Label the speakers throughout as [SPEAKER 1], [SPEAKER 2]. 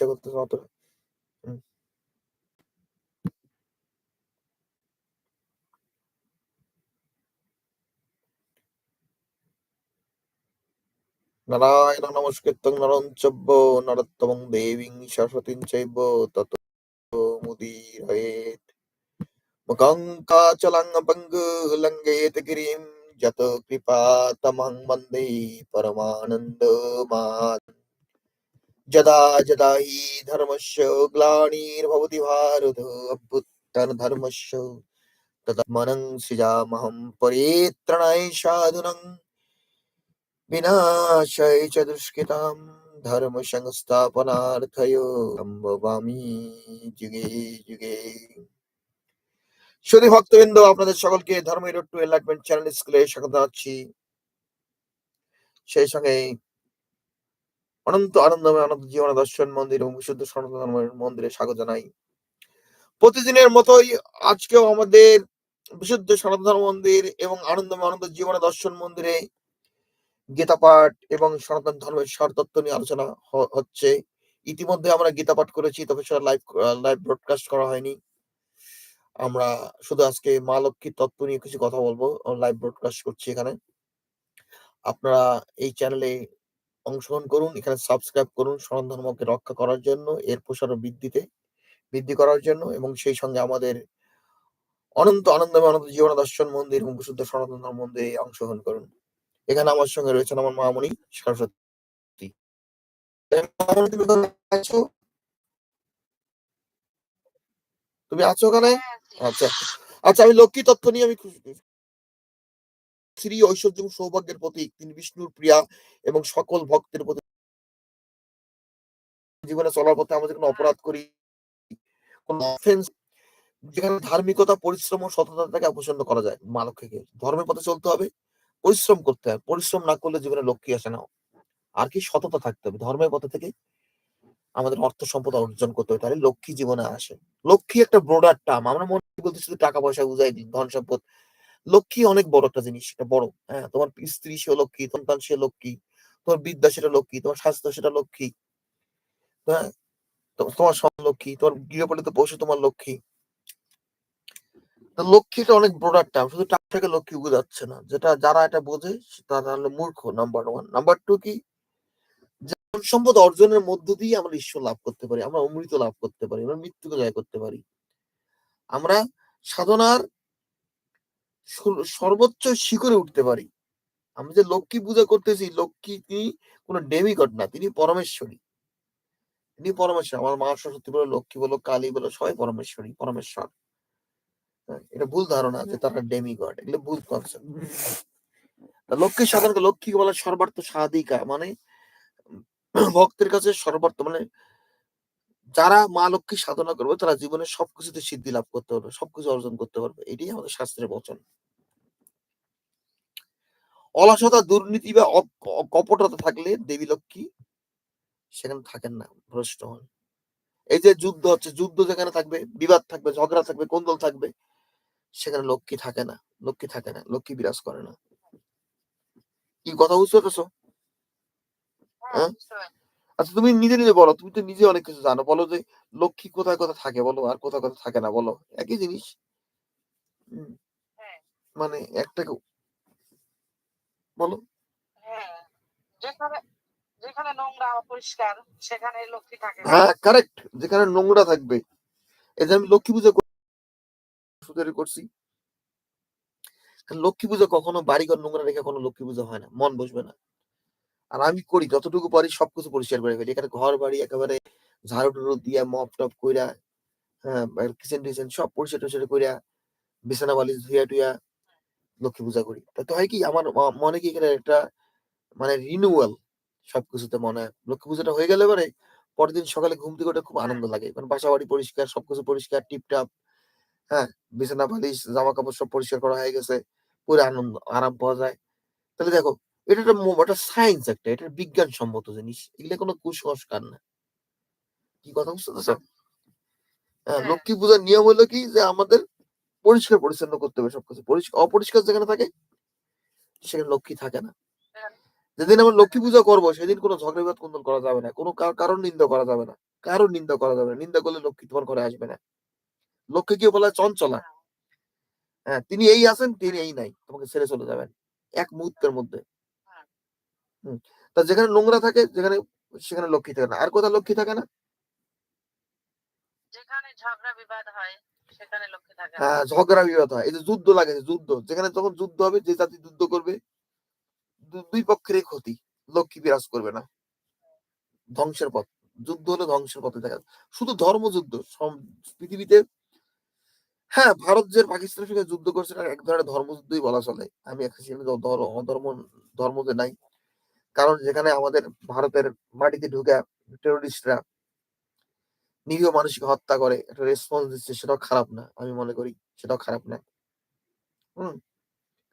[SPEAKER 1] ইচ্ছা করতেছে অত। নারায়ণ নমস্কৃত্যং নরং চব্য নরোত্তমং দেবীং সরস্বতীং চৈব তত মুদীরয়েত। মুখং কাচলং পঙ্গু লঙ্ঘয়েত গিরিম যত কৃপা তমং বন্দে পরমানন্দ মাত। যদা যদা হি ধর্মস্য গ্লানির্ভবতি ভারত অভ্যুত্থান ধর্মস্য তদমনং সৃজামহম পরিত্রণায় সাধুনং বিনাশায় চ দুষ্কৃতাম ধর্ম সংস্থাপনার্থয় সম্ভবামি যুগে যুগে শুধু ভক্তবৃন্দ আপনাদের সকলকে ধর্ম ইরোড টু এনলাইটমেন্ট চ্যানেল স্কুলে স্বাগত জানাচ্ছি। সেই সঙ্গে অনন্ত আনন্দময়, অনন্ত জীবন দর্শন মন্দির এবং বিশুদ্ধ সনাতন মন্দিরে স্বাগত জানাই। প্রতিদিনের মতোই আজকেও আমাদের বিশুদ্ধ সনাতন মন্দির এবং আনন্দময় আনন্দ জীবন দর্শন মন্দিরে গীতা পাঠ এবং সনাতন ধর্মের সারতত্ত্ব নিয়ে আলোচনা হচ্ছে। ইতিমধ্যে আমরা গীতা পাঠ করেছি, তবে সেটা লাইভ লাইভ ব্রডকাস্ট করা হয়নি। আমরা শুধু আজকে মা লক্ষ্মীর তত্ত্ব নিয়ে কিছু কথা বলব লাইভ ব্রডকাস্ট করছি এখানে। আপনারা এই চ্যানেলে অংশগ্রহণ করুন এখানে সাবস্ক্রাইব করুন সনাতন ধর্মকে রক্ষা করার জন্য এর প্রসার ও বৃদ্ধিতে বৃদ্ধি করার জন্য এবং সেই সঙ্গে আমাদের অনন্ত আনন্দময় অনন্ত জীবন দর্শন মন্দির এবং বিশুদ্ধ সনাতন ধর্ম মন্দিরে অংশগ্রহণ করুন। এখানে আমার সঙ্গে রয়েছেন আমার মামনি সরস্বতী। আছো তুমি আছো। ওখানে আচ্ছা আচ্ছা আমি লক্ষ্মী তত্ত্ব নিয়ে আমি খুশি। শ্রী ঐশ্বর্য সৌভাগ্যের প্রতীক। তিনি বিষ্ণুর প্রিয়া এবং সকল ভক্তের প্রতি জীবনে চলার পথে আমরা কোনো অপরাধ করি যেখানে ধার্মিকতা, পরিশ্রম ও সততা থেকে অপছন্দ করা যায় মা লক্ষ্মীকে ধর্মের পথে চলতে হবে, পরিশ্রম করতে হবে। পরিশ্রম না করলে জীবনে লক্ষ্মী আসে না। আর কি সততা থাকতে হবে। ধর্মের পথে থেকে আমাদের অর্থ সম্পদ অর্জন করতে হবে, তাহলে লক্ষ্মী জীবনে আসে। লক্ষ্মী একটা ব্রোডার টার্ম। আমরা মনে করি বলতে শুধু টাকা পয়সা বুঝাই দিই ধন সম্পদ লক্ষ্মী অনেক বড় একটা জিনিস, সেটা বড়। হ্যাঁ তোমার স্ত্রী সে লক্ষ্মী, সন্তান সে লক্ষ্মী, তোমার বিদ্যা সেটা লক্ষ্মী, তোমার স্বাস্থ্য সেটা লক্ষ্মী। হ্যাঁ তোমার সব লক্ষ্মী, তোমার গৃহপালিত পশু তোমার লক্ষ্মী। তো লক্ষ্মীটা অনেক ব্রোডার টার্ম শুধু টাকাকে লক্ষ্মী বোঝাচ্ছে না, যেটা যারা এটা বোঝে, তারা হলো মূর্খ নাম্বার ওয়ান নাম্বার টু কি? ধন সম্পদ অর্জনের মধ্য দিয়ে আমরা ঈশ্বর লাভ করতে পারি, আমরা অমৃত লাভ করতে পারি, আমরা মৃত্যুকে জয় করতে পারি। আমরা সাধনার সর্বোচ্চ শিখরে উঠতে পারি। আমরা যে লক্ষ্মী পূজা করতেছি লক্ষ্মী তিনি কোনো ডেমিগড না তিনি পরমেশ্বরী। তিনি পরমেশ্বর আমার মা সরস্বতী বলো লক্ষ্মী বলো কালী বলো সবাই পরমেশ্বরী পরমেশ্বর। হ্যাঁ, এটা ভুল ধারণা যে তারা ডেমিগড এগুলো ভুল কনসেপ্ট লক্ষ্মী সাধারণত লক্ষ্মী বলা সর্বার্থ সাধিকা মানে ভক্তের কাছে সর্বার্থ মানে যারা মা লক্ষ্মী সাধনা করবে তারা জীবনে সবকিছুতে সিদ্ধি লাভ করতে পারবে সবকিছু অর্জন করতে পারবে। এটাই আমাদের শাস্ত্রের বচন। অলসতা দুর্নীতি বা কপটতা থাকলে দেবী লক্ষ্মী সেখানে থাকেন না ভ্রষ্ট হন। এই যে যুদ্ধ হচ্ছে যুদ্ধ যেখানে থাকবে বিবাদ থাকবে ঝগড়া থাকবে কোন্দল থাকবে সেখানে লক্ষ্মী থাকে না লক্ষ্মী থাকে না লক্ষ্মী বিরাজ করে না। কি কথা বুঝতে পেরেছ? হ্যাঁ? আচ্ছা তুমি নিজে নিজে বলো তুমি তো নিজে অনেক কিছু জানো। বলো যে লক্ষ্মী কোথায় কোথায় থাকে বলো আর কোথায় কোথায় থাকে না বলো। একই জিনিস।
[SPEAKER 2] হ্যাঁ।
[SPEAKER 1] মানে বলো।
[SPEAKER 2] হ্যাঁ যেখানে যেখানে নোংরা অপরিষ্কার সেখানে লক্ষ্মী থাকে। না।
[SPEAKER 1] হ্যাঁ কারেক্ট যেখানে নোংরা থাকবে। এই যে আমি লক্ষ্মী পুজো কর- সুতরাং করছি। লক্ষ্মী পুজো কখনো বাড়িঘর নোংরা রেখে কোনো লক্ষ্মী পুজো হয় না মন বসবে না। আর আমি করি, যতটুকু পারি সবকিছু পরিষ্কার করে ফেলি। এখানে ঘর বাড়ি একেবারে ঝাড়ু টাড়ু দিয়া, মপ টপ কইরা হ্যাঁ কিচেন টিচেন সব পরিষ্কার টরিষ্কার কইরা, বিছানা, বালিশ ধুইয়া টুইয়া লক্ষ্মী পূজা করি। তাতে হয় কি, আমার মনে কি এখানে একটা মানে রিনিউয়াল সবকিছুতে মনে হয়। লক্ষ্মী পূজাটা হয়ে গেলে পরে পরের দিন সকালে ঘুম থেকে উঠে খুব আনন্দ লাগে। কারণ বাসা বাড়ি পরিষ্কার, সবকিছু পরিষ্কার, টিপটাপ হ্যাঁ বিছানা, বালিশ জামা কাপড় সব পরিষ্কার করা হয়ে গেছে, পুরো আনন্দ, আরাম পাওয়া যায়। তাহলে দেখো এটা একটা একটা সায়েন্স একটা এটা বিজ্ঞানসম্মত জিনিস। এগুলো কোনো কুসংস্কার না। কি কথা বুঝতে পারছ? হ্যাঁ,
[SPEAKER 2] হ্যাঁ।
[SPEAKER 1] লক্ষ্মী পূজার নিয়ম হলো কি যে আমাদের পরিষ্কার পরিচ্ছন্ন করতে হবে সবকিছু। পরিষ্কার অপরিষ্কার যেখানে থাকে সেখানে লক্ষ্মী থাকে না।
[SPEAKER 2] হ্যাঁ।
[SPEAKER 1] যেদিন আমরা লক্ষ্মী পূজা করব সেদিন কোনো ঝগড়া বিবাদ কুন্দল করা যাবে না। কোনো কার- কারণ নিন্দা করা যাবে না। কারও নিন্দা করা যাবে না। নিন্দা করলে লক্ষ্মী তোমার ঘরে আসবে না। লক্ষ্মী কি বলা? হয়? চঞ্চলা। হ্যাঁ। তিনি এই আছেন তিনি এই নাই। তোমাকে ছেড়ে চলে যাবেন। এক মুহূর্তের মধ্যে।
[SPEAKER 2] হ্যাঁ।
[SPEAKER 1] হুম তা যেখানে নোংরা থাকে যেখানে সেখানে লক্ষ্মী থাকে না। আর কোথাও লক্ষ্মী থাকে না?
[SPEAKER 2] যেখানে ঝগড়া বিবাদ হয় সেখানে লক্ষ্মী থাকে
[SPEAKER 1] হ্যাঁ ঝগড়া বিবাদ হয়। এই যে যুদ্ধ লাগে যুদ্ধ। যেখানে যখন যুদ্ধ হবে যে জাতি যুদ্ধ করবে দুই পক্ষেরই ক্ষতি। লক্ষ্মী বিরাজ করবে না। ধ্বংসের পথ। যুদ্ধ হলে ধ্বংসের পথে দেখা শুধু ধর্মযুদ্ধ পৃথিবীতে হ্যাঁ ভারত যে পাকিস্তানের সঙ্গে যুদ্ধ করছে এক ধরনের ধর্মযুদ্ধই বলা চলে। আমি একটা ধর্ম ধর- অধর্ম নাই। কারণ যেখানে আমাদের ভারতের মাটিতে ঢুকে টেরোরিস্টরা নিরীহ মানুষকে হত্যা করে একটা রেসপন্স দিচ্ছে সেটাও খারাপ না আমি মনে করি সেটাও খারাপ না। হম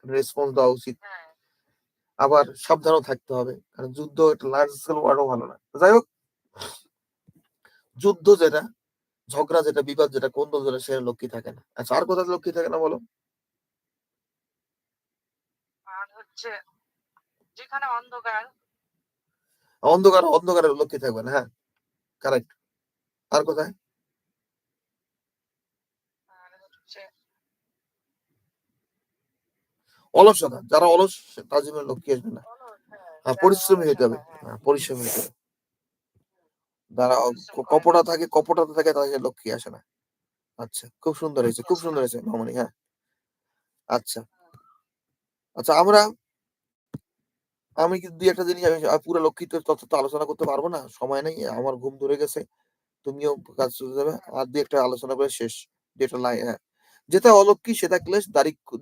[SPEAKER 1] রেসপন্স দেওয়া উচিত।
[SPEAKER 2] হ্যাঁ।
[SPEAKER 1] আবার সাবধানও থাকতে হবে কারণ যুদ্ধ একটা লার্জ স্কেল ওয়ারও ভালো না। যাই হোক যুদ্ধ যেটা ঝগড়া যেটা বিবাদ যেটা কোন দল যেটা সেটা লক্ষ্মী থাকে না। আচ্ছা আর কোথায় লক্ষ্মী থাকে না বলো?
[SPEAKER 2] আর হচ্ছে যেখানে অন্ধকার।
[SPEAKER 1] অন্ধকার অন্ধকারে লক্ষ্মী থাকবে না হ্যাঁ। কারেক্ট আর কোথায়? অলসতা যারা অলস তার জীবনে লক্ষ্মী আসবে না।
[SPEAKER 2] হ্যাঁ,
[SPEAKER 1] হ্যাঁ পরিশ্রমী হতে হবে
[SPEAKER 2] হ্যাঁ।
[SPEAKER 1] হ্যাঁ পরিশ্রমী হতে হবে যারা কপটা থাকে কপটাতে থাকে তাদের লক্ষ্মী আসে না। আচ্ছা খুব সুন্দর হয়েছে খুব সুন্দর। হয়েছে মামনি হ্যাঁ। আচ্ছা। আচ্ছা আমরা আমি কিন্তু দুই একটা জিনিস আমি পুরো লক্ষ্মী তো তত তো আলোচনা করতে পারব না, সময় নেই, আমার ঘুম ধরে গেছে, তুমিও কাজ চলে যাবে আর দুই একটা আলোচনা করে শেষ যেটা লাই হ্যাঁ যেটা অলক্ষ্মী সেটা ক্লেশ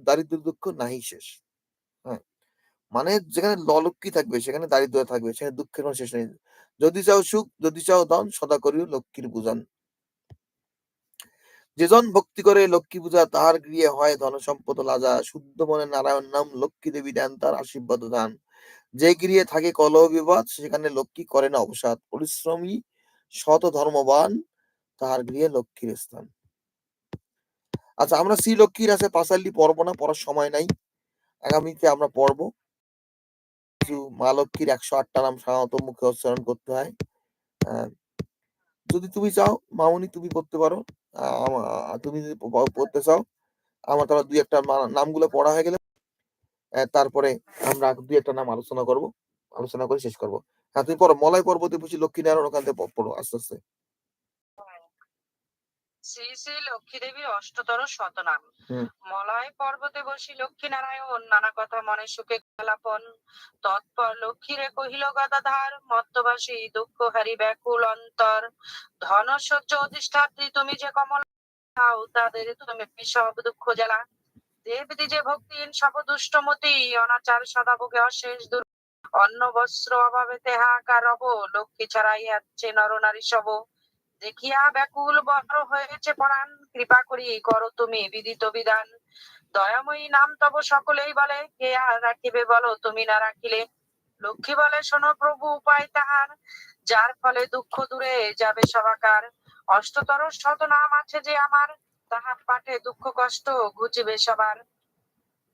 [SPEAKER 1] দারিদ্র দুঃখ নাহি শেষ হ্যাঁ মানে যেখানে অলক্ষ্মী থাকবে সেখানে দারিদ্র থাকবে, সেখানে দুঃখের কোনো শেষ নেই, যদি চাও সুখ, যদি চাও ধন, সদা করিও লক্ষ্মীর পূজন, যেজন ভক্তি করে লক্ষ্মী পূজা, তাহার গৃহে হয় ধন সম্পদ লাজা, শুদ্ধ মনে নারায়ণ নাম লক্ষ্মী দেবী দেন তার আশীর্বাদ দান যে গৃহে থাকে কলহ বিবাদ সেখানে লক্ষ্মী করে না অবসাদ। পরিশ্রমী শত ধর্মবান তাহার গৃহে লক্ষ্মীর স্থান। আচ্ছা আমরা শ্রী লক্ষ্মীর আছে পাঁচালি পড়ব না পড়ার সময় নাই। আগামীতে আমরা পড়ব। কিছু মা লক্ষ্মীর একশো আটটা নাম সাধারণত মুখে উচ্চারণ করতে হয়। আহ, যদি তুমি চাও মামনি তুমি পড়তে পারো। তুমি যদি পড়তে চাও আমার তারা দুই একটা নামগুলো পড়া হয়ে গেলে তারপরে আমরা দুই একটা নাম আলোচনা করব আলোচনা করে শেষ করব। হ্যাঁ তুমি পড়ো মলয় পর্বতে বুঝি লক্ষ্মী নারায়ণ ওখান থেকে পড়ো আস্তে আস্তে।
[SPEAKER 2] শ্রী শ্রী লক্ষ্মী দেবীর অষ্টতর শতনাম। মলয় পর্বতে বসি লক্ষ্মী নারায়ণ নানা কথা মনে সুখে কলাপন তৎপর লক্ষ্মীরে কহিল গদাধার মত্তবাসী দুঃখ হারি ব্যাকুল অন্তর। ধন সহ্য অধিষ্ঠাত্রী তুমি যে কমল তাদের তুমি সব দুঃখ জ্বালা। দেবদি যে ভক্তিহীন সব দুষ্টমতি অনাচার সদাভোগে অশেষ দুর, অন্ন বস্ত্র অভাবে তেহাকার রব, লক্ষ্মী ছাড়াই আছে নরনারী সব দেখিয়া ব্যাকুল বড় হয়েছে পরাণ, কৃপা করি করো তুমি বিদিত বিধান। দয়াময়ী নাম তব সকলেই বলে, কে আর রাখিবে বলো তুমি না রাখিলে। লক্ষ্মী বলে, শোনো প্রভু উপায় তাহার, যার ফলে দুঃখ দূরে যাবে সবাকার অষ্টতর শত নাম আছে যে আমার তাহার পাঠে দুঃখ কষ্ট ঘুচিবে সবার।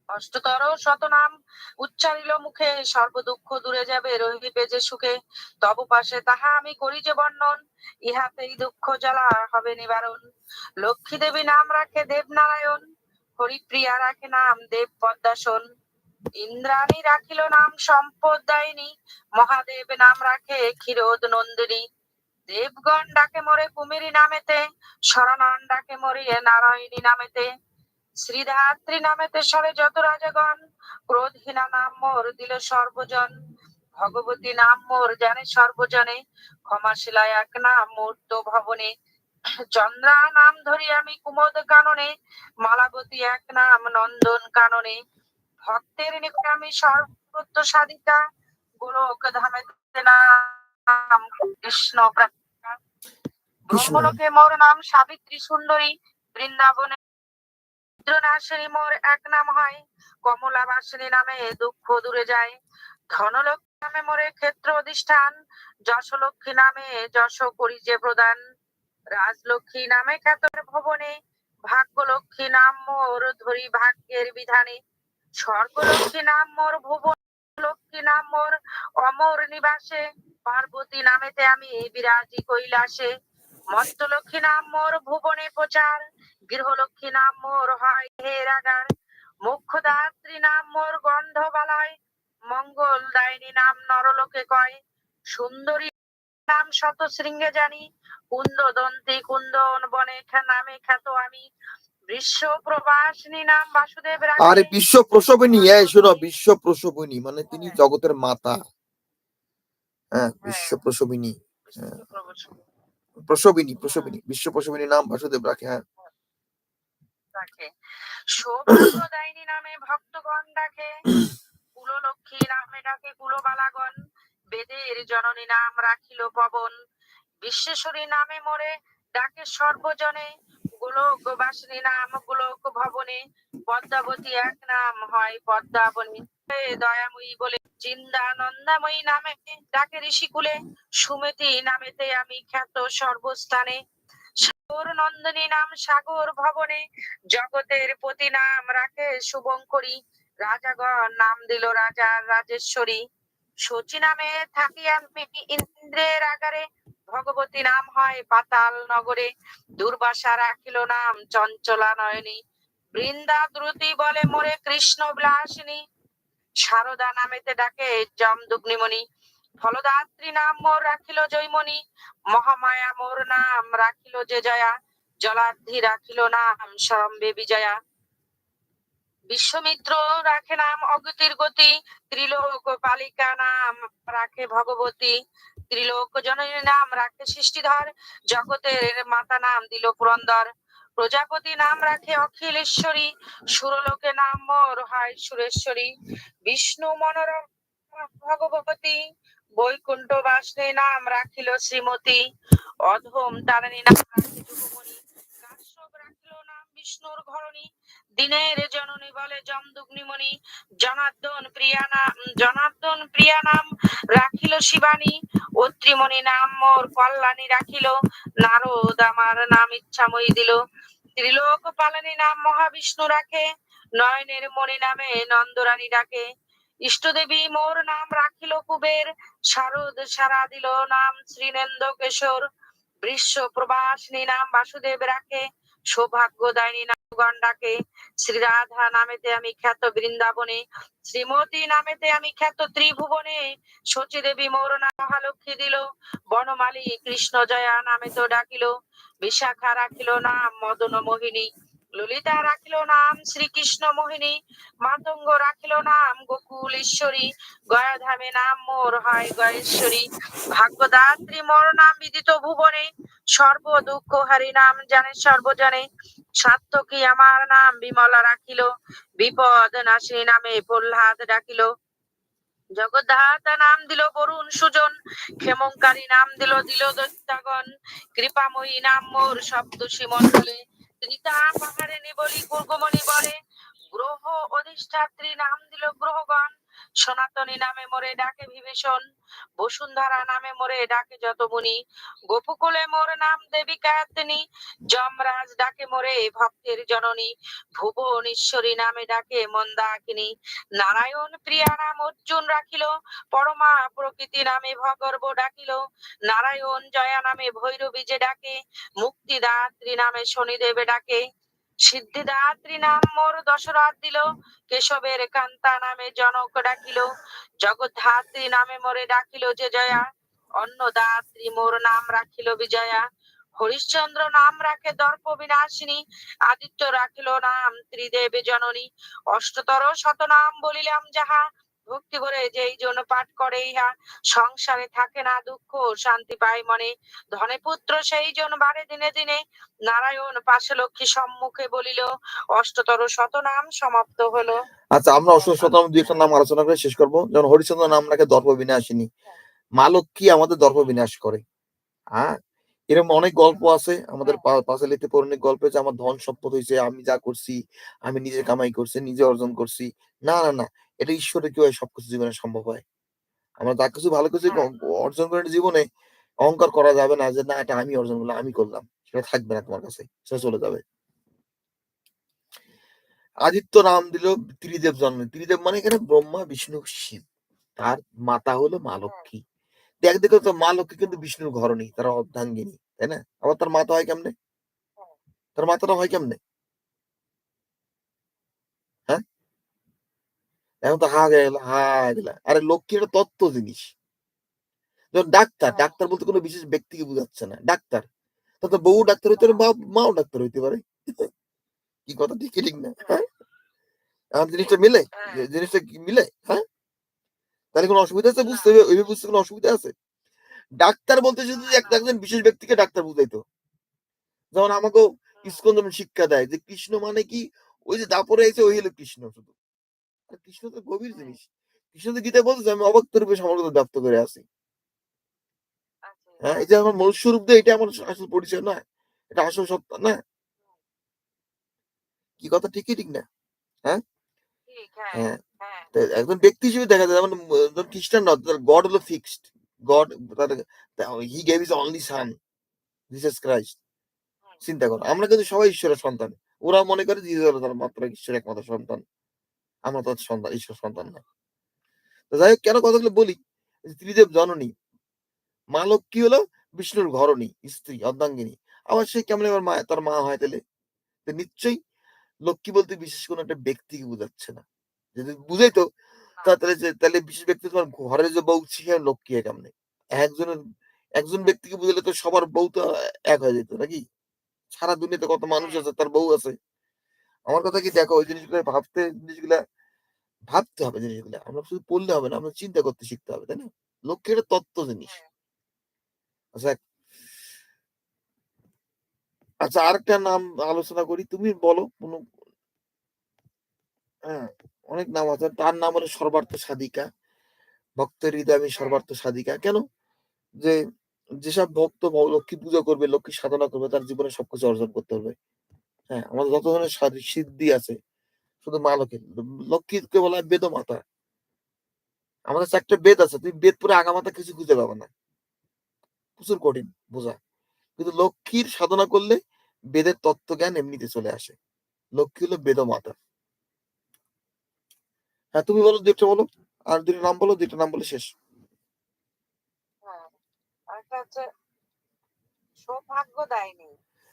[SPEAKER 2] অষ্টতর শত নাম উচ্চারিল মুখে সর্ব দুঃখ দূরে যাবে, রহিবে যে সুখে। তব পাশে তাহা আমি করি যে বর্ণন, ইহাতেই দুঃখ জ্বালা হবে নিবারণ। লক্ষ্মী দেবী নাম রাখে দেবনারায়ণ, হরিপ্রিয়া রাখে নাম দেব পদ্মাসন ইন্দ্রাণী রাখিল নাম সম্পদ দায়িনী, মহাদেব নাম রাখে ক্ষীরোদ নন্দিনী। দেবগণ ডাকে মরে কুমিরী নামেতে, শরণান ডাকে মরিয়ে নারায়ণী নামেতে। শ্রীধাত্রী নামেতে সরে যত রাজাগণ, ক্রোধহীনা নাম মোর দিল সর্বজন। ভগবতী নাম মোর জানে সর্বজনে ক্ষমাশিলা এক নাম মূর্ত ভবনে। চন্দ্রা নাম ধরি আমি কুমোদ কাননে, মালাবতী এক নাম নন্দন কাননে। ভক্তের নিকটে আমি সর্বত্র সাধিকা গোলক ধামেতে ধামে নাম কৃষ্ণ। ব্রহ্মলোকে মোর নাম সাবিত্রী সুন্দরী বৃন্দাবনে নাশিনী মোর এক নাম হয় কমলা বাসিনী নামে দুঃখ দূরে যায়। ধনলক্ষ্মী নামে মোরে ক্ষেত্র অধিষ্ঠান যশলক্ষ্মী নামে যশ করি যে প্রদান। রাজলক্ষ্মী নামে খ্যাতর ভবনে ভাগ্যলক্ষ্মী নাম মোর ধরি ভাগ্যের বিধানে। স্বর্গলক্ষ্মী নাম মোর ভুবন লক্ষ্মী নাম মোর অমর নিবাসে, পার্বতী নামেতে আমি বিরাজি কৈলাসে। মত্তলক্ষ্মী নাম মোর ভুবনে প্রচার, গৃহলক্ষ্মী নাম মোর হয় হে রাগার মুখ্যদাত্রী নাম মোর গন্ধবালয় মঙ্গল দায়নী নাম নরলোকে কয়। সুন্দরী নাম শত শৃঙ্গে জানি কুন্দ দন্তি কুন্দন বনে নামে খ্যাত আমি।
[SPEAKER 1] আরে বিশ্ব প্রসবিনী শোনো বিশ্ব প্রসবিনী মানে তিনি জগতের মাতা। হ্যাঁ বিশ্ব প্রসবিনী হ্যাঁ। প্রসবিনী প্রসবিনী বিশ্ব প্রসবিনী নাম বাসুদেব রাখে হ্যাঁ।
[SPEAKER 2] সৌভাগ্যদায়িনী নামে ভক্তগণ ডাকে। কুললক্ষ্মী নামে ডাকে কুলবালাগণ। বেদের জননী নাম রাখিল পবন। বিশ্বেশ্বরী নামে মোরে ডাকে সর্বজনে। গোলক বাসিনী নাম গোলক ভবনে পদ্মাবতী এক নাম হয় পদ্মাবনী। দয়াময়ী বলে চিন্দানন্দাময়ী নামে ডাকে ঋষিকুলে সুমতি নামেতে আমি খ্যাত সর্বস্থানে। সাগর নন্দিনী নাম সাগর ভবনে, জগতের প্রতি নাম রাখে শুভঙ্করী। রাজাগণ নাম দিল রাজা রাজেশ্বরী। শচী নামে থাকি আমি, ইন্দ্রের আগারে ভগবতী নাম হয় পাতাল নগরে। দুর্বাসা রাখিল নাম চঞ্চলা নয়নী বৃন্দা দ্রুতি বলে মোরে কৃষ্ণ বিলাসিনী সারদা নামেতে ডাকে জমদুগ্নিমণি ফলদাত্রী নাম মোর রাখিল জয়মণি। মহামায়া মোর নাম রাখিল যে জয়া। জলার্ধি রাখিল নাম সরম্বে বিজয়া। বিশ্বমিত্র রাখে নাম অগতির গতি, ত্রিলোক পালিকা নাম রাখে ভগবতী, ত্রিলোক জননী নাম রাখে সৃষ্টিধর, জগতের মাতা নাম দিল পুরন্দর, প্রজাপতি নাম রাখে অখিলেশ্বরী, সুরলোকে নাম মোর হয় সুরেশ্বরী, বিষ্ণু মনোরম ভগবতী, বৈকুণ্ঠ বাসনে নাম রাখিল শ্রীমতী, অধম তারিণী নাম রাখে যুগমণি, কাশ্যপ রাখিল নাম বিষ্ণুর ঘরণী দিনের জননী বলে জমদুগ্নিমণি জনার্দন প্রিয়া নাম, জনার্দন প্রিয়া নাম রাখিল শিবানী, অত্রিমণি নাম মোর কল্যাণী রাখিল, নারদ আমার নাম ইচ্ছাময়ী দিল। ত্রিলোক পালনী নাম মহাবিষ্ণু রাখে, নয়নের মণি নামে নন্দরানী ডাকে। ইষ্টদেবী মোর নাম রাখিল কুবের, শারদ সারা দিল নাম শ্রীনেন্দ্র কেশর। বৃষ্য প্রবাসিনী নাম বাসুদেব রাখে সৌভাগ্য সৌভাগ্যদায়িনী নাম শ্রী রাধা নামেতে আমি খ্যাত বৃন্দাবনে, শ্রীমতী নামেতে আমি খ্যাত ত্রিভুবনে শচী দেবী মোর মহালক্ষী মহালক্ষ্মী দিল, বনমালী কৃষ্ণ জয়া নামে তো ডাকিল, বিশাখা রাখিল নাম মদন মোহিনী। ললিতা রাখিল নাম শ্রীকৃষ্ণ মোহিনী, মাতঙ্গ রাখিল নাম গোকুল ঈশ্বরী, গয়াধামে নাম মোর হয় গয়েশ্বরী, ভাগ্যদাত্রী মোর নাম বিদিত ভুবনে, সর্ব দুঃখ হারি নাম জানে সর্বজনে সাত্তকী আমার নাম বিমলা রাখিল, বিপদ নাশিনী নামে প্রহ্লাদ ডাকিল। জগদ্ধাতা নাম দিল বরুণ সুজন ক্ষেমঙ্কারী নাম দিল দিল দৈত্যাগণ, কৃপাময়ী নাম মোর সপ্তষী মন্ডলে ত্রিতা পাহাড়ে নিবলি কুর্গমণি বলে। গ্রহ অধিষ্ঠাত্রী নাম দিল গ্রহগণ। সনাতনী নামে মোরে ডাকে বিভীষণ, বসুন্ধরা নামে মোরে ডাকে যত মুনি গোপকুলে মোর নাম দেবী কায়াতিনী যমরাজ ডাকে মোরে ভক্তের জননী ভুবনেশ্বরী নামে ডাকে মন্দাকিনী, নারায়ণ প্রিয়া নাম অর্জুন রাখিল, পরমা প্রকৃতি নামে ভগর্ব ডাকিল, নারায়ণ জয়া নামে ভৈরবী যে ডাকে, মুক্তিদাত্রী নামে শনিদেবে ডাকে সিদ্ধিদাত্রী নাম মোর দশরথ দিল, কেশবের কান্তা নামে জনক ডাকিল, জগদ্ধাত্রী নামে মোরে ডাকিল যে জয়া, অন্নদাত্রী মোর নাম রাখিল বিজয়া, হরিশ্চন্দ্র নাম রাখে দর্প বিনাশিনী, আদিত্য রাখিল নাম ত্রিদেব জননী, অষ্টতর শত নাম বলিলাম যাহা ভক্তি করে যেই জন পাঠ করে, ইহা সংসারে থাকে না দুঃখ, শান্তি পায় মনে। ধনে পুত্র সেই জন্য বারে দিনে দিনে নারায়ণ পাশে লক্ষ্মী সম্মুখে বলিল, অষ্টতর শত নাম সমাপ্ত হলো।
[SPEAKER 1] আচ্ছা আমরা অষ্টম শতম দুই একটা নাম আলোচনা করে শেষ করব। যেমন হরিচন্দ্র নাম রাখে দর্প বিনাশিনী। মা লক্ষ্মী আমাদের দর্প বিনাশ করে। হ্যাঁ? এরকম অনেক গল্প আছে। আমাদের পা- পাঁচালিতে পৌরাণিক গল্প আছে, আমার ধন সম্পদ হয়েছে আমি যা করছি, আমি নিজে কামাই করছি, নিজে অর্জন করছি। না না না এটা ঈশ্বরের কেউ সবকিছু জীবনে সম্ভব হয় আমরা যা কিছু ভালো কিছু
[SPEAKER 2] হ্যাঁ।
[SPEAKER 1] অর্জন করে জীবনে অহংকার করা যাবে না যে না এটা আমি অর্জন করলাম আমি করলাম সেটা থাকবে না তোমার কাছে সেটা চলে যাবে আদিত্য নাম দিল ত্রিদেব জন্ম ত্রিদেব মানে এখানে ব্রহ্মা বিষ্ণু শিব তার মাতা হলো মা লক্ষ্মী। তো একদিকে তো মা লক্ষ্মী কিন্তু বিষ্ণুর ঘরণী, তারা অর্ধাঙ্গিনী, তাই না? আবার তার মাতা হয় কেমনে?
[SPEAKER 2] হ্যাঁ।
[SPEAKER 1] তার মাতাটা হয় কেমনে? হ্যাঁ? এখন তো হা হয়ে গেল, হা হয়ে গেলা। আরে লক্ষ্মী একটা তত্ত্ব জিনিস। যেমন ডাক্তার,
[SPEAKER 2] হ্যাঁ।
[SPEAKER 1] ডাক্তার বলতে কোনো বিশেষ ব্যক্তিকে বুঝাচ্ছে না। ডাক্তার। তো বউ ডাক্তার হইতে পারে, মা মাও ডাক্তার হইতে পারে। কি কথা ঠিক ঠিক না? হ্যাঁ? জিনিসটা মিলে?
[SPEAKER 2] হ্যাঁ।
[SPEAKER 1] জিনিসটা মিলে? হ্যাঁ? তাহলে কোনো অসুবিধা আছে বুঝতে?
[SPEAKER 2] না।
[SPEAKER 1] ওইভাবে বুঝতে কোনো অসুবিধা আছে? ডাক্তার বলতে যদি
[SPEAKER 2] না।
[SPEAKER 1] একজন বিশেষ ব্যক্তিকে ডাক্তার বুঝাইতো। যেমন আমাকেও। ইসকন যেমন শিক্ষা দেয় যে কৃষ্ণ মানে কি ওই যে দাপরে আইছে ওই হলো কৃষ্ণ শুধু। কৃষ্ণ তো গভীর জিনিস। কৃষ্ণ তো গীতায় বলতেছে আমি অব্যক্ত রূপে সমগ্র ব্যাপ্ত করে আছি।
[SPEAKER 2] আচ্ছা।
[SPEAKER 1] হ্যাঁ, এই যে আমার মনুষ্য রূপ দিয়ে এটা আমার আসল পরিচয় না। এটা আসল সত্তা না। কি কথা ঠিক কি ঠিক না? হ্যাঁ?
[SPEAKER 2] হ্যাঁ,
[SPEAKER 1] হ্যাঁ।
[SPEAKER 2] হ্যাঁ।
[SPEAKER 1] একজন ব্যক্তি হিসেবে দেখা যায় যেমন যেমন খ্রিস্টানরা তার গড হলো ফিক্সড। গড তার he gave is only son Jesus Christ. চিন্তা করো। আমরা কিন্তু সবাই ঈশ্বরের সন্তান। ওরা মনে করে হলো তার মাত্র ঈশ্বরের একমাত্র সন্তান। আমরা তো সন্তান ঈশ্বর সন্তান না। তো যাই হোক কেন কথাগুলো বলি? ত্রিদেব জননী। মা লক্ষ্মী হলো বিষ্ণুর ঘরণী, স্ত্রী, অর্ধাঙ্গিনী। আবার সে কেমনে আবার মা তার মা হয় তাইলে? তো নিশ্চয়ই লক্ষ্মী বলতে বিশেষ কোনো একটা ব্যক্তিকে বুঝাচ্ছে না। যদি বুঝাইতো তা তাহলে যে তাহলে বিশেষ ব্যক্তি তোমার ঘরে যে বউ সে লক্ষ্মী হয় কেমনে? একজনের একজন ব্যক্তিকে বুঝাইলে তো সবার বউ তো এক হয়ে যেত নাকি? সারা দুনিয়াতে কত মানুষ
[SPEAKER 2] হ্যাঁ।
[SPEAKER 1] আছে তার বউ আছে। আমার কথা কি দেখো ওই জিনিসগুলো ভাবতে জিনিসগুলা ভাবতে হবে জিনিসগুলো আমরা শুধু পড়লে হবে না, আমরা চিন্তা করতে শিখতে হবে, তাই না? একটা তত্ত্ব জিনিস।
[SPEAKER 2] হ্যাঁ।
[SPEAKER 1] আচ্ছা আচ্ছা আরেকটা নাম আলোচনা করি। তুমি বলো কোন হ্যাঁ, অনেক নাম আছে। তার নাম হলো সর্বার্থ সাধিকা। ভক্তের হৃদয় আমি
[SPEAKER 2] হ্যাঁ।
[SPEAKER 1] সর্বার্থ সাধিকা। কেন? যে যেসব ভক্ত লক্ষ্মী পূজা করবে, লক্ষ্মী সাধনা করবে তার জীবনে সবকিছু অর্জন করতে পারবে। হ্যাঁ, আমাদের যত ধরনের সাধি সিদ্ধি আছে শুধু মা লক্ষ্মী। লক্ষ্মীকে বলা হয় বেদমাতা। আমাদের ৪ টা বেদ আছে। তুমি বেদ পড়ে আগামাথা কিছু খুঁজে পাবা না। প্রচুর কঠিন বোঝা। কিন্তু লক্ষ্মীর সাধনা করলে বেদের তত্ত্বজ্ঞান এমনিতে চলে আসে। লক্ষ্মী হলো বেদমাতা। হ্যাঁ, তুমি বলো ২ টা বলো। আর ২ টা নাম বলো, ২ টা নাম বলে শেষ।
[SPEAKER 2] হ্যাঁ। আরেকটা হচ্ছে সৌভাগ্যদায়িনী।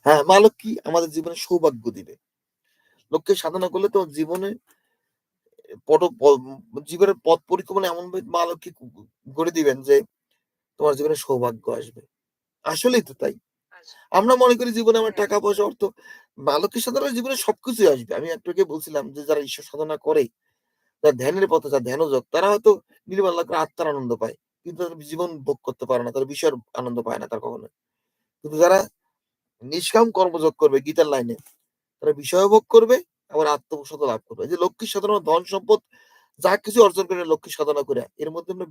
[SPEAKER 1] হ্যাঁ, মা লক্ষ্মী আমাদের জীবনে সৌভাগ্য দিবে। লক্ষ্মীর সাধনা করলে তোমার জীবনে পট জীবনের পথ পরিক্রমণা এমনভাবে মা লক্ষ্মী গড়ে দিবেন যে তোমার জীবনে সৌভাগ্য আসবে। আসলেই তো তাই।
[SPEAKER 2] আচ্ছা।
[SPEAKER 1] আমরা মনে করি জীবনে আমার। টাকা পয়সা, অর্থ মা লক্ষ্মীর সাধনায় জীবনে সবকিছুই আসবে। আমি একটু আগে বলছিলাম যে যারা ঈশ্বর সাধনা করে, যারা ধ্যানের পথে যারা ধ্যানযোগ তারা হয়তো নির্মল লাভ করে আত্মার আনন্দ পায়। কিন্তু তারা জীবন ভোগ করতে পারে না। তারা বিষয়ের আনন্দ পায় না তারা কখনোই। কিন্তু যারা নিষ্কাম কর্মযোগ করবে গীতার লাইনে, তারা বিষয়ও ভোগ করবে আবার আত্মপ্রসাদও লাভ করবে। যে লক্ষ্মীর সাধনা ধন সম্পদ যা কিছু অর্জন করে লক্ষ্মীর সাধনা করে এর মধ্যে আমরা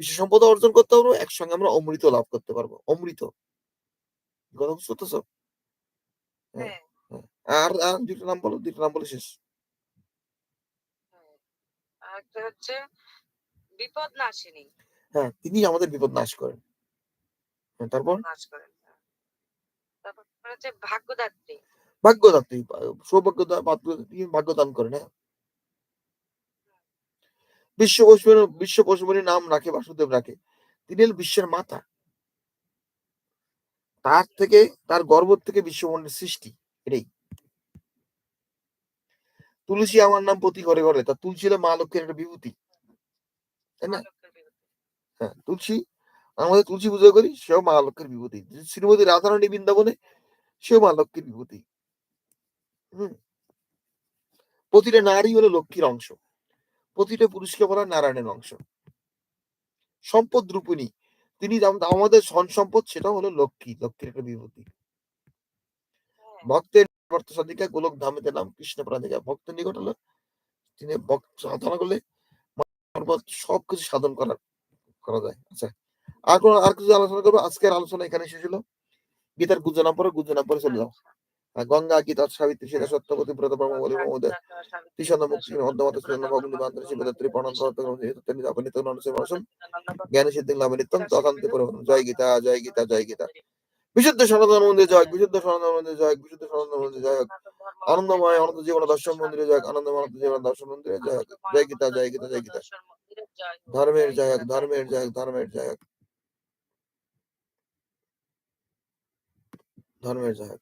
[SPEAKER 1] বিশ্ব সম্পদও অর্জন করতে পারব, একসঙ্গে আমরা অমৃত লাভ করতে পারব। অমৃত। কথা বুঝতে পারতেছো? হ্যাঁ,
[SPEAKER 2] হ্যাঁ।
[SPEAKER 1] হ্যাঁ। আর আর ২ টা নাম বলো, ২ টা নাম বলে শেষ।
[SPEAKER 2] হচ্ছে বিপদনাশিনী।
[SPEAKER 1] হ্যাঁ, তিনি আমাদের বিপদ নাশ করেন। তারপর?
[SPEAKER 2] নাশ করেন। তারপর হচ্ছে ভাগ্যদাত্রী।
[SPEAKER 1] ভাগ্যদাত্রী আ সৌভাগ্য দা ভাগ্য তিনি ভাগ্য দান করেন, হ্যাঁ। বিশ্ব বিশ্ব নাম রাখে বাসুদেব রাখে। তিনি বিশ্বের মাতা। তার থেকে তার গর্ভ থেকে বিশ্বব্রহ্মাণ্ডের সৃষ্টি। এটাই। তুলসী আমার নাম প্রতি ঘরে, ঘরে। তা তুলসী হলো মা লক্ষ্মীর একটা বিভূতি। তাই না? হ্যাঁ, তুলসী আমাদের তুলসী পূজা করি সেও মা লক্ষ্মীর বিভূতি। শ্রীমতী রাধারানী বৃন্দাবনে সেও মা লক্ষ্মীর বিভূতি। হুম। প্রতিটা নারী হলো লক্ষ্মীর অংশ। প্রতিটা পুরুষকে বলা নারায়ণের অংশ। সম্পদ রূপিণী। তিনি আমাদের ধন সম্পদ সেটাও হলো লক্ষ্মী। লক্ষ্মীর একটা বিভূতি।
[SPEAKER 2] হ্যাঁ।
[SPEAKER 1] ভক্তের সাধিকা গোলক ধামেতে নাম কৃষ্ণ প্রাণিকা। ভক্তের নিকট হলো তিনি ভক্ত সাধনা করলে সবকিছু সাধন করা করা যায়। আচ্ছা। আর কোন আর কিছু আলোচনা করব? আজকের আলোচনা এখানে শেষ হলো। গীতার পড়ো, গুজ্জ নাম পড়ে চলে যাও। গঙ্গা, গীতা, সাবিত্রী, সীতা, সত্যবতী, ব্রত, ব্রহ্ম, বলি, মহোদয়, ত্রিশন্দ মুক্তি, রসম, জ্ঞান সিদ্ধি পরম। জয় গীতা, জয় গীতা, জয় গীতা। বিশুদ্ধ সনাতন মন্দিরে জয়, বিশুদ্ধ সনাতন মন্দিরে জয়, বিশুদ্ধ সনাতন মন্দিরে জয়। আনন্দময় অনন্ত জীবন দর্শন মন্দিরে জয়, আনন্দময় অনন্ত জীবন দর্শন মন্দিরে জয়। জয় গীতা, জয় গীতা, জয় গীতা। ধর্মের
[SPEAKER 2] জয়
[SPEAKER 1] ধর্মের জয় ধর্মের জয় ধর্মের জয় হোক